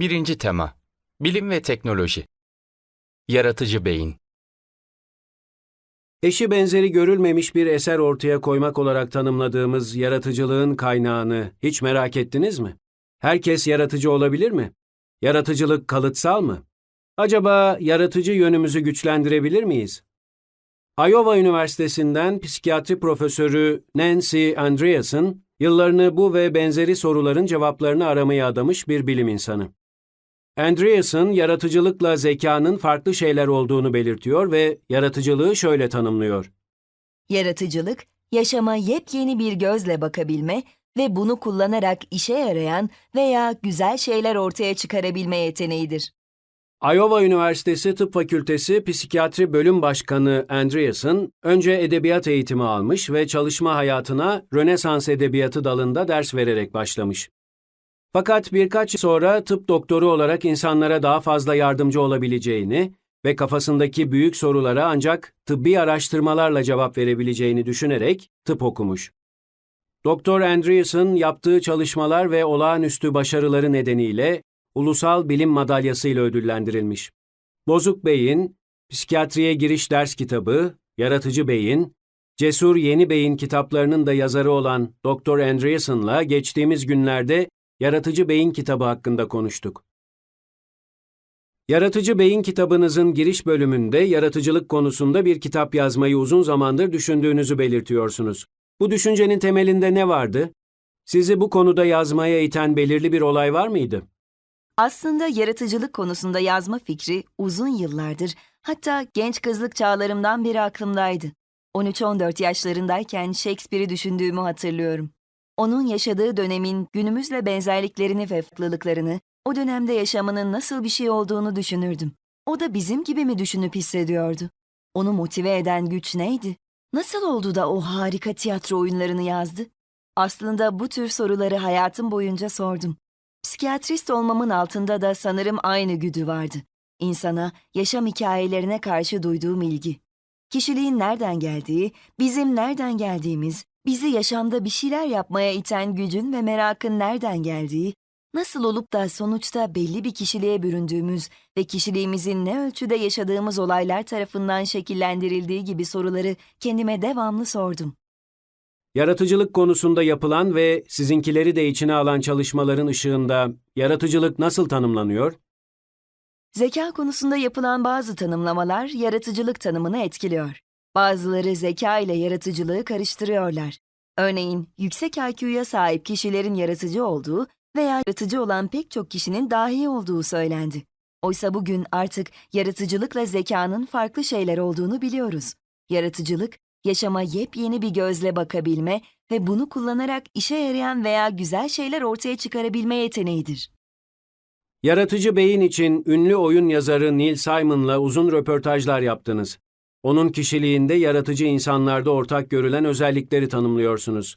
Birinci tema. Bilim ve teknoloji. Yaratıcı beyin. Eşi benzeri görülmemiş bir eser ortaya koymak olarak tanımladığımız yaratıcılığın kaynağını hiç merak ettiniz mi? Herkes yaratıcı olabilir mi? Yaratıcılık kalıtsal mı? Acaba yaratıcı yönümüzü güçlendirebilir miyiz? Iowa Üniversitesi'nden psikiyatri profesörü Nancy Andreasen, yıllarını bu ve benzeri soruların cevaplarını aramaya adamış bir bilim insanı. Andreasen, yaratıcılıkla zekanın farklı şeyler olduğunu belirtiyor ve yaratıcılığı şöyle tanımlıyor. Yaratıcılık, yaşama yepyeni bir gözle bakabilme ve bunu kullanarak işe yarayan veya güzel şeyler ortaya çıkarabilme yeteneğidir. Iowa Üniversitesi Tıp Fakültesi Psikiyatri Bölüm Başkanı Andreasen, önce edebiyat eğitimi almış ve çalışma hayatına Rönesans Edebiyatı dalında ders vererek başlamış. Fakat birkaç sonra tıp doktoru olarak insanlara daha fazla yardımcı olabileceğini ve kafasındaki büyük sorulara ancak tıbbi araştırmalarla cevap verebileceğini düşünerek tıp okumuş. Doktor Andreasen yaptığı çalışmalar ve olağanüstü başarıları nedeniyle Ulusal Bilim Madalyası ile ödüllendirilmiş. Bozuk Beyin, Psikiyatriye Giriş Ders Kitabı, Yaratıcı Beyin, Cesur Yeni Beyin kitaplarının da yazarı olan Dr. Andreassen'la geçtiğimiz günlerde Yaratıcı Beyin kitabı hakkında konuştuk. Yaratıcı Beyin kitabınızın giriş bölümünde yaratıcılık konusunda bir kitap yazmayı uzun zamandır düşündüğünüzü belirtiyorsunuz. Bu düşüncenin temelinde ne vardı? Sizi bu konuda yazmaya iten belirli bir olay var mıydı? Aslında yaratıcılık konusunda yazma fikri uzun yıllardır, hatta genç kızlık çağlarımdan beri aklımdaydı. 13-14 yaşlarındayken Shakespeare'i düşündüğümü hatırlıyorum. Onun yaşadığı dönemin günümüzle benzerliklerini ve farklılıklarını, o dönemde yaşamının nasıl bir şey olduğunu düşünürdüm. O da bizim gibi mi düşünüp hissediyordu? Onu motive eden güç neydi? Nasıl oldu da o harika tiyatro oyunlarını yazdı? Aslında bu tür soruları hayatım boyunca sordum. Psikiyatrist olmamın altında da sanırım aynı güdü vardı. İnsana, yaşam hikayelerine karşı duyduğum ilgi. Kişiliğin nereden geldiği, bizim nereden geldiğimiz, bizi yaşamda bir şeyler yapmaya iten gücün ve merakın nereden geldiği, nasıl olup da sonuçta belli bir kişiliğe büründüğümüz ve kişiliğimizin ne ölçüde yaşadığımız olaylar tarafından şekillendirildiği gibi soruları kendime devamlı sordum. Yaratıcılık konusunda yapılan ve sizinkileri de içine alan çalışmaların ışığında yaratıcılık nasıl tanımlanıyor? Zeka konusunda yapılan bazı tanımlamalar yaratıcılık tanımını etkiliyor. Bazıları zeka ile yaratıcılığı karıştırıyorlar. Örneğin yüksek IQ'ya sahip kişilerin yaratıcı olduğu veya yaratıcı olan pek çok kişinin dahi olduğu söylendi. Oysa bugün artık yaratıcılıkla zekanın farklı şeyler olduğunu biliyoruz. Yaratıcılık, yaşama yepyeni bir gözle bakabilme ve bunu kullanarak işe yarayan veya güzel şeyler ortaya çıkarabilme yeteneğidir. Yaratıcı Beyin için ünlü oyun yazarı Neil Simon'la uzun röportajlar yaptınız. Onun kişiliğinde yaratıcı insanlarda ortak görülen özellikleri tanımlıyorsunuz.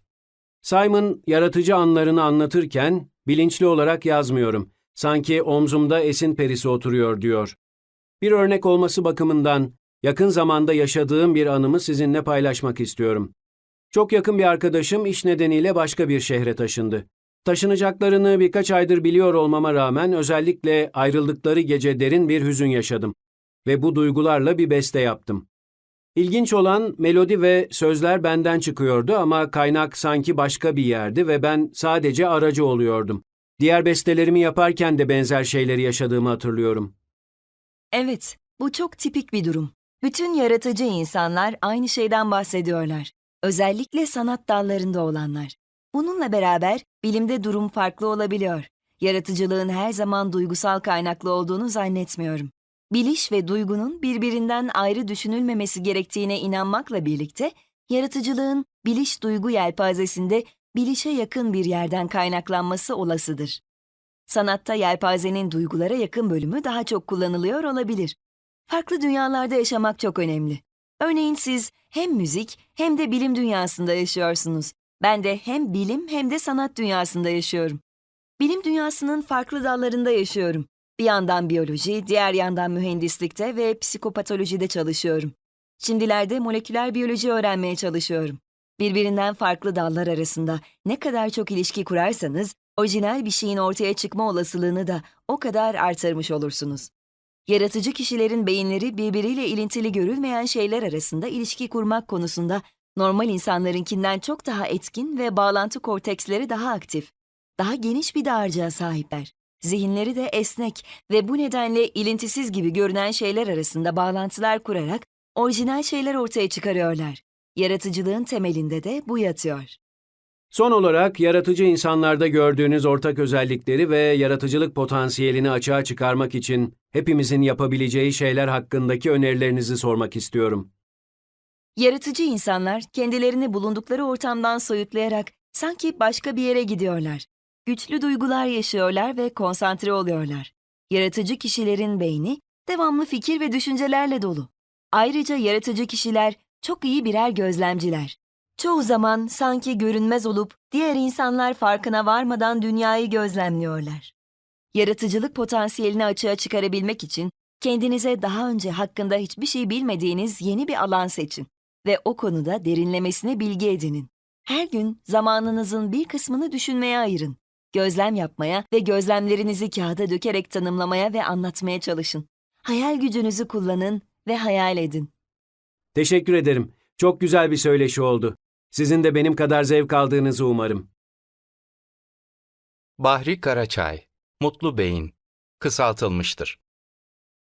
Simon, yaratıcı anlarını anlatırken, bilinçli olarak yazmıyorum. Sanki omzumda esin perisi oturuyor diyor. Bir örnek olması bakımından, yakın zamanda yaşadığım bir anımı sizinle paylaşmak istiyorum. Çok yakın bir arkadaşım iş nedeniyle başka bir şehre taşındı. Taşınacaklarını birkaç aydır biliyor olmama rağmen özellikle ayrıldıkları gece derin bir hüzün yaşadım ve bu duygularla bir beste yaptım. İlginç olan melodi ve sözler benden çıkıyordu ama kaynak sanki başka bir yerdi ve ben sadece aracı oluyordum. Diğer bestelerimi yaparken de benzer şeyleri yaşadığımı hatırlıyorum. Evet, bu çok tipik bir durum. Bütün yaratıcı insanlar aynı şeyden bahsediyorlar. Özellikle sanat dallarında olanlar. Bununla beraber bilimde durum farklı olabiliyor. Yaratıcılığın her zaman duygusal kaynaklı olduğunu zannetmiyorum. Biliş ve duygunun birbirinden ayrı düşünülmemesi gerektiğine inanmakla birlikte, yaratıcılığın biliş-duygu yelpazesinde bilişe yakın bir yerden kaynaklanması olasıdır. Sanatta yelpazenin duygulara yakın bölümü daha çok kullanılıyor olabilir. Farklı dünyalarda yaşamak çok önemli. Örneğin siz hem müzik hem de bilim dünyasında yaşıyorsunuz. Ben de hem bilim hem de sanat dünyasında yaşıyorum. Bilim dünyasının farklı dallarında yaşıyorum. Bir yandan biyoloji, diğer yandan mühendislikte ve psikopatolojide çalışıyorum. Şimdilerde moleküler biyoloji öğrenmeye çalışıyorum. Birbirinden farklı dallar arasında ne kadar çok ilişki kurarsanız Orijinal bir şeyin ortaya çıkma olasılığını da o kadar artırmış olursunuz. Yaratıcı kişilerin beyinleri birbiriyle ilintili görülmeyen şeyler arasında ilişki kurmak konusunda normal insanlarınkinden çok daha etkin ve bağlantı korteksleri daha aktif. Daha geniş bir dağarcığa sahipler. Zihinleri de esnek ve bu nedenle ilintisiz gibi görünen şeyler arasında bağlantılar kurarak orijinal şeyler ortaya çıkarıyorlar. Yaratıcılığın temelinde de bu yatıyor. Son olarak yaratıcı insanlarda gördüğünüz ortak özellikleri ve yaratıcılık potansiyelini açığa çıkarmak için hepimizin yapabileceği şeyler hakkındaki önerilerinizi sormak istiyorum. Yaratıcı insanlar kendilerini bulundukları ortamdan soyutlayarak sanki başka bir yere gidiyorlar. Güçlü duygular yaşıyorlar ve konsantre oluyorlar. Yaratıcı kişilerin beyni devamlı fikir ve düşüncelerle dolu. Ayrıca yaratıcı kişiler çok iyi birer gözlemciler. Çoğu zaman sanki görünmez olup diğer insanlar farkına varmadan dünyayı gözlemliyorlar. Yaratıcılık potansiyelini açığa çıkarabilmek için kendinize daha önce hakkında hiçbir şey bilmediğiniz yeni bir alan seçin ve o konuda derinlemesine bilgi edinin. Her gün zamanınızın bir kısmını düşünmeye ayırın. Gözlem yapmaya ve gözlemlerinizi kağıda dökerek tanımlamaya ve anlatmaya çalışın. Hayal gücünüzü kullanın ve hayal edin. Teşekkür ederim. Çok güzel bir söyleşi oldu. Sizin de benim kadar zevk aldığınızı umarım. Bahri Karaçay, Mutlu Beyin, kısaltılmıştır.